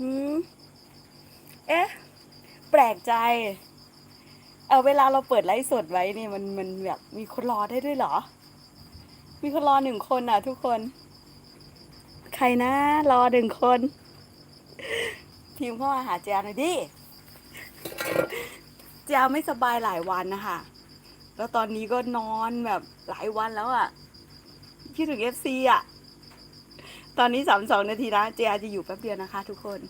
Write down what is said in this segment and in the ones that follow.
หืมเอ๊ะ แปลกใจ เออเวลาเราเปิดไลฟ์สดไว้นี่มันมันแบบมีคนรอได้ด้วยเหรอ มีคนรอหนึ่งคนอะ ทุกคน ใครนะ รอหนึ่งคนพิมพ์เข้ามาหาแจวหน่อยดิแจวไม่สบายหลายวันนะคะแล้วตอนนี้ก็นอนแบบหลายวันแล้วอะคิดถึงเอฟซีอะ ตอนนี้สามสองนาทีนะเจอาจะอยู่แป๊บเดียวนะคะ ทุกคน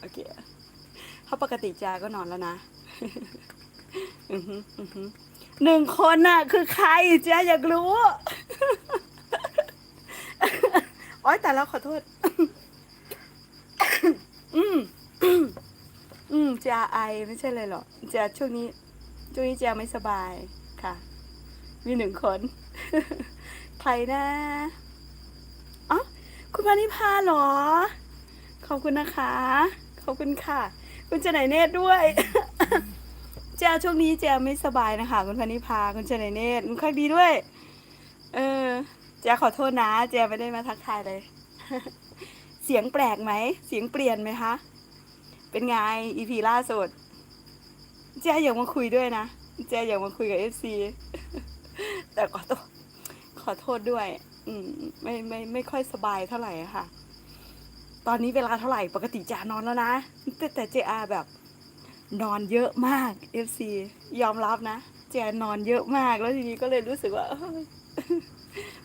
โอเคเพราะปกติเจอาก็นอนแล้วนะหนึ่งคนน่ะ คือใครเจอาอยากรู้โอ๊ยแต่แล้วขอโทษ อืมอืมเจอาไอไม่ใช่เลยหรอกเจอาช่วงนี้ ช่วงนี้เจอาไม่สบายค่ะ มีหนึ่งคน ใครนะ คุณพานิพาเหรอ ขอบคุณนะคะ ขอบคุณค่ะ คุณเจไหนเนตรด้วย เจ้าช่วงนี้เจ้าไม่สบายนะคะ คุณพานิพาคุณเจไหนเนตรคุณค่อยดีด้วย เออเจ้าขอโทษนะเจ้าไม่ได้มาทักทายเลย เสียงแปลกไหม เสียงเปลี่ยนไหมคะ เป็นไงอีพีล่าสุดเจ๊อยากมาคุยด้วยนะเจ๊อยากมาคุยกับเอฟซีแต่ขอโทษขอโทษด้วย อืมไม่ไม่ไม่ค่อยสบายเท่าไหร่ค่ะ ตอนนี้เวลาเท่าไหร่ปกติจานอนแล้วนะ แต่แต่เจอาแบบนอนเยอะมากเอฟซียอมรับนะเจานอนเยอะมากแล้วทีนี้ก็เลยรู้สึกว่า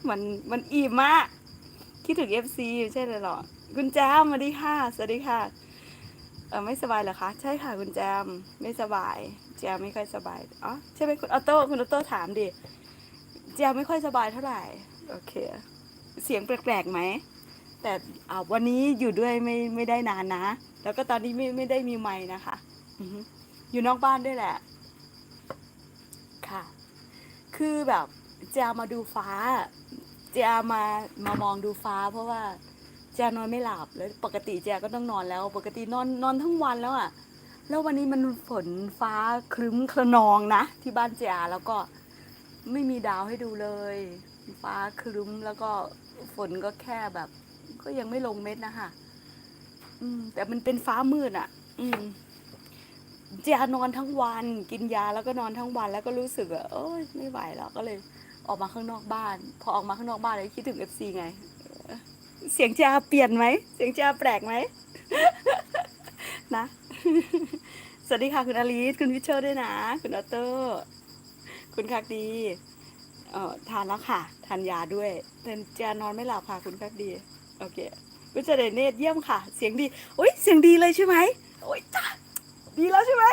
มันมันอิ่มมากคิดถึงเอฟซีใช่เลยหรอคุณแจมสวัสดีค่ะสวัสดีค่ะเออไม่สบายเหรอคะใช่ค่ะคุณแจมไม่สบาย แจมไม่ค่อยสบายอ๋อใช่ไหมคุณออโต้คุณออโต้ถามดิแจมไม่ค่อยสบายเท่าไหร่ โอเค เสียงแปลกๆไหม แต่อ่าวันนี้อยู่ด้วยไม่ไม่ได้นานนะ แล้วก็ตอนนี้ไม่ไม่ได้มีไม้นะคะอยู่นอกบ้านด้วยแหละ ค่ะ คือแบบจะมาดูฟ้าจะมามามองดูฟ้า เพราะว่าจะนอนไม่หลับแล้วปกติจะก็ต้องนอนแล้ว ปกตินอนนอนทั้งวันแล้วอะ่ะ แล้ววันนี้มันฝนฟ้าครึ้มคระนองนะ ที่บ้านเจาแล้วก็ไม่มีดาวให้ดูเลย ฟ้าครึ้มแล้วก็ฝนก็แค่แบบ ก็ยังไม่ลงเม็ดนะคะอืม แต่มันเป็นฟ้ามืดอะ่ะ อืมเจานอนทั้งวัน กินยาแล้วก็นอนทั้งวันแล้วก็รู้สึกว่าเอ้ยไม่ไหวแล้วก็เลย ออกมาข้างนอกบ้าน พอออกมาข้างนอกบ้านเลยคิดถึงเอฟซีไง เสียงจาเปลี่ยนไหมเสียงจาแปลกไหมนะ สวัสดีค่ะคุณอลิสคุณวิเชอร์ด้วยนะ คุณออโต้คุณคักดี เอ่อทานแล้วค่ะ ทานยาด้วยแต่จานอนไม่หลับค่ะคุณคักดี โอเคคุณเจเดเนตเยี่ยมค่ะ เสียงดีโอ้ยเสียงดีเลยใช่ไหมโอ้ยจ้าดีแล้วใช่ไหม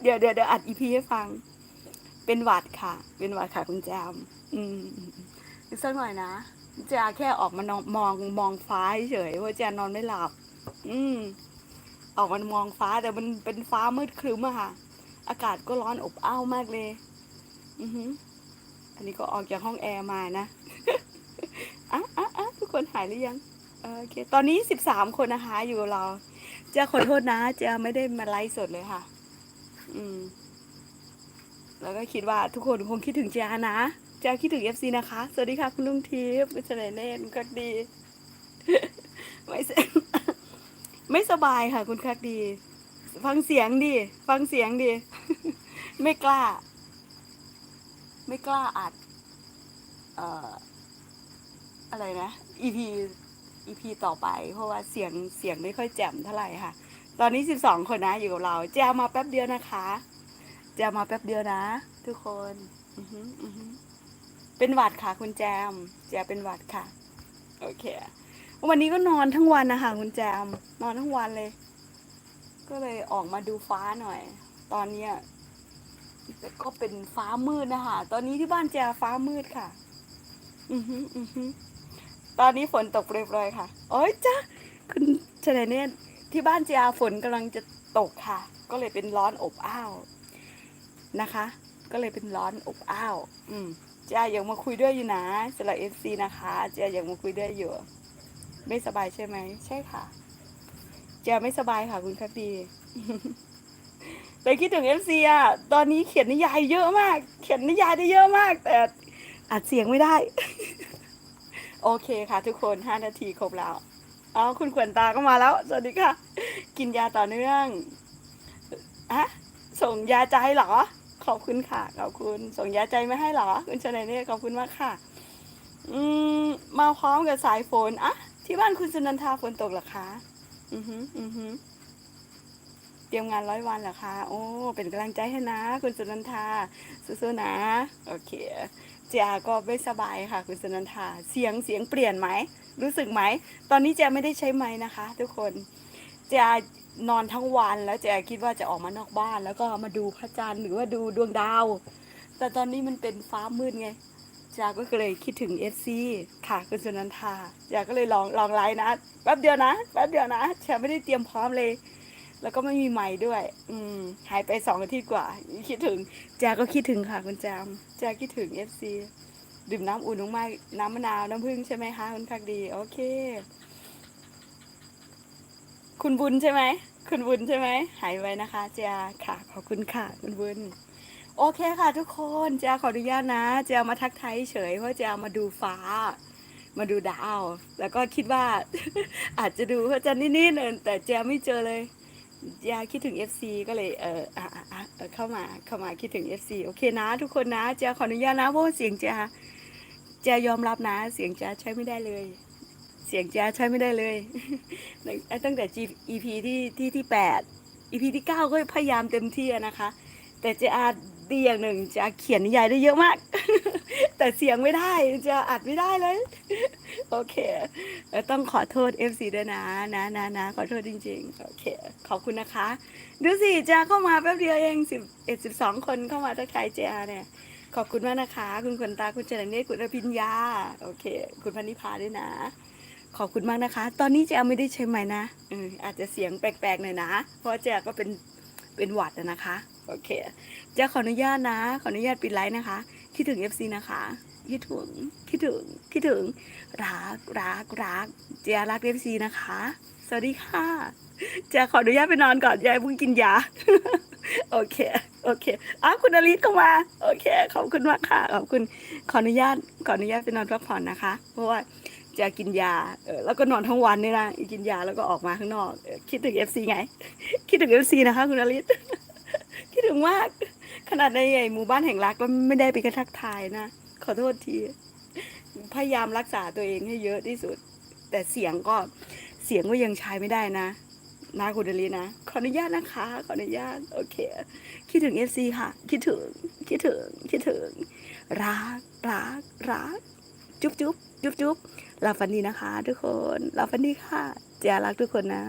เดี๋ยวเดี๋ยวเดี๋ยวอัดอีพีให้ฟัง เป็นหวัดค่ะ เป็นหวัดค่ะคุณแจม อืมอีกสักหน่อยนะจาแค่ออกมานองมองมองฟ้าเฉยๆว่าจานอนไม่หลับ อืม ออกมามองฟ้าแต่มันเป็นฟ้ามืดครึ้มอะค่ะ อากาศก็ร้อนอบอ้าวมากเลย อือหือ นนี้ก็ออกจากห้องแอร์มานะอะอะอะทุกคนหายหรือยังโอเค ตอนนี้สิบสามคนนะคะอยู่กับเรา เจะขอโทษนะ เจะไม่ได้มาไลฟ์สดเลยค่ะ อืม แล้วก็คิดว่าทุกคนคงคิดถึงเจ้านะ เจ้าคิดถึงเอฟซีนะคะ สวัสดีค่ะคุณลุงทิพย์คุณเฉลยเนตรคุณคักดี ไม่สไม่สบายค่ะ คุณคักดี ฟังเสียงดิฟังเสียงดิไม่กล้า ไม่กล้าอัดเอ่ออะไรนะ EP EP ต่อไป เพราะว่าเสียงเสียงไม่ค่อยแจ่มเท่าไหร่ค่ะ ตอนนี้สิบสองคนนะอยู่กับเราแจมมาแป๊บเดียวนะคะแจมมาแป๊บเดียวนะ ทุกคนอือหืออือหือเป็นหวัดค่ะ คุณแจม แจมเป็นหวัดค่ะ โอเค วันนี้ก็นอนทั้งวันนะคะคุณแจม นอนทั้งวันเลย ก็เลยออกมาดูฟ้าหน่อย ตอนเนี้ย ก็เป็นฟ้ามืดนะคะ ตอนนี้ที่บ้านแจฟ้ามืดค่ะ อือหืออือหือตอนนี้ฝนตกเรียบร้อยค่ะ โอ้ยจ้าคุณเฉลยเนี่ยที่บ้านเจียฝนกำลังจะตกค่ะ ก็เลยเป็นร้อนอบอ้าวนะคะ ก็เลยเป็นร้อนอบอ้าว อืมเจียยังมาคุยด้วยอยู่นะสำหรับเอฟซีนะคะเจียยังมาคุยด้วยอยู่ ไม่สบายใช่ไหม ใช่ค่ะเจียไม่สบายค่ะคุณคักดี แต่คิดถึงเอฟซีอะตอนนี้เขียนนิยายเยอะมาก เขียนนิยายได้เยอะมาก แต่อัดเสียงไม่ได้ โอเคค่ะ ทุกคนห้านาทีครบแล้วอ๋อคุณขวัญตาก็มาแล้ว สวัสดีค่ะ กินยาต่อเนื่องอะส่งยาใจเหรอ ขอบคุณค่ะ ขอบคุณ ส่งยาใจไมาให้เหรอ คุณชนายเนี่ยขอบคุณมากค่ะ อืม มาพร้อมกับสายฝนอะที่บ้านคุณสุนันทาฝนตกเหรอคะ อือฮึอือฮึ ตรียมงานร้อยวันเหรอคะ โอ้ เป็นกำลังใจให้นะ คุณสุนันทาสู้ๆนะ โอเคเจ้าก็ไม่สบายค่ะ คุณสุนันทา เสียงเสียงเปลี่ยนไหม รู้สึกไหม ตอนนี้เจ้าไม่ได้ใช้ไม้นะคะ ทุกคน เจ้านอนทั้งวันแล้วเจ้าคิดว่าจะออกมานอกบ้าน แล้วก็มาดูพระจันทร์หรือว่าดูดวงดาว แต่ตอนนี้มันเป็นฟ้ามืดไงจาก็เลยคิดถึงเอฟซีค่ะคุณสุนันทาจากก็เลยลองลองไลน์นะแป๊บเดียวนะแป๊บเดียวนะแชร์ไม่ได้เตรียมพร้อมเลย แล้วก็ไม่มีใหม่ด้วย อืม หายไปสองอาทิตย์กว่า คิดถึงจาก็คิดถึงค่ะคุณแจมจาคิดถึงเอฟซีดื่มน้ำอุ่นมากๆน้ำมะนาว น้ำผึ้งใช่ไหมคะคุณพักดี โอเค คุณบุญใช่ไหม คุณบุญใช่ไหม หายไว้นะคะเจ้าค่ะ ขอบคุณค่ะ คุณบุญ โอเคค่ะ ทุกคนเจ้าขออนุญาตนะเจ้ามาทักทายเฉยเพราะเจ้ามาดูฟ้า มาดูดาว แล้วก็คิดว่า อาจจะดูพระจันทร์นิดๆเองแต่เจ้าไม่เจอเลย เจ้าคิดถึง FC ก็เลยเอออะอะอะเอเข้ามาเข้ามาคิดถึง FC โอเคนะ ทุกคนนะเจ้าขออนุญาตนะเพราะว่าเสียงเจ้าเจ้ายอมรับนะ เสียงเจ้าใช้ไม่ได้เลย เสียงเจ้าใช้ไม่ได้เลยตั้งแต่ EP ที่ที่ที่แปด EP ที่เก้าก็พยายามเต็มที่นะคะ แต่เจอาดีอย่างหนึ่งจะเขียนนิยายได้เยอะมาก แต่เสียงไม่ได้จะอัดไม่ได้เลย โอเค ต้องขอโทษ FC ด้วยนะนะนะนะขอโทษจริง ๆ โอเค ขอบคุณนะคะ ดูสิจะเข้ามาแป๊บเดียวเองสิบเอ็ดสิบสองคนเข้ามาทักทายเจอาเนี่ยขอบคุณมากนะคะ คุณขวัญตาคุณเจริญเนตรคุณอภิญญาโอเค คุณพันนิพาด้วยนะ ขอบคุณมากนะคะ ตอนนี้เจอาไม่ได้ใช้ไม้นะอออาจจะเสียงแปลกๆหน่อยนะ เพราะเจอาก็เป็นเป็นหวัดนะคะ โอเคจะขออนุญาตนะ ขออนุญาตปิดไลฟ์นะคะ คิดถึง FC นะคะคิดถึงคิดถึงคิดถึงรักรักรักเจียรัก FC นะคะ สวัสดีค่ะเจียขออนุญาตไปนอนก่อนยายเพิ่งกินยาโอเค โอเคอ้าวคุณอลิศเข้ามา โอเค ขอบคุณมากค่ะ ขอบคุณ ขออนุญาต ขออนุญาตไปนอนพักผ่อนนะคะ เพราะว่าจะกินยา เออ แล้วก็นอนทั้งวันนี่นะกินยาแล้วก็ออกมาข้างนอก คิดถึง FC ไง คิดถึง FC นะคะ คุณอลิศคิดถึงมาก ขนาดในไอ้หมู่บ้านแห่งรักก็ไม่ได้ไปกระทักทายนะขอโทษทีพยายามรักษาตัวเองให้เยอะที่สุด แต่เสียงก็เสียงก็ยังใช้ไม่ได้นะนะคุณเดลีนะขออนุญาตนะคะ ขออนุญาตโอเค คิดถึงเอฟซีค่ะ คิดถึง คิดถึง คิดถึง รัก รัก รัก จุ๊บจุ๊บจุ๊บจุ๊บลับฝันดีนะคะ ทุกคนลับฝันดีค่ะเจะรักทุกคนนะ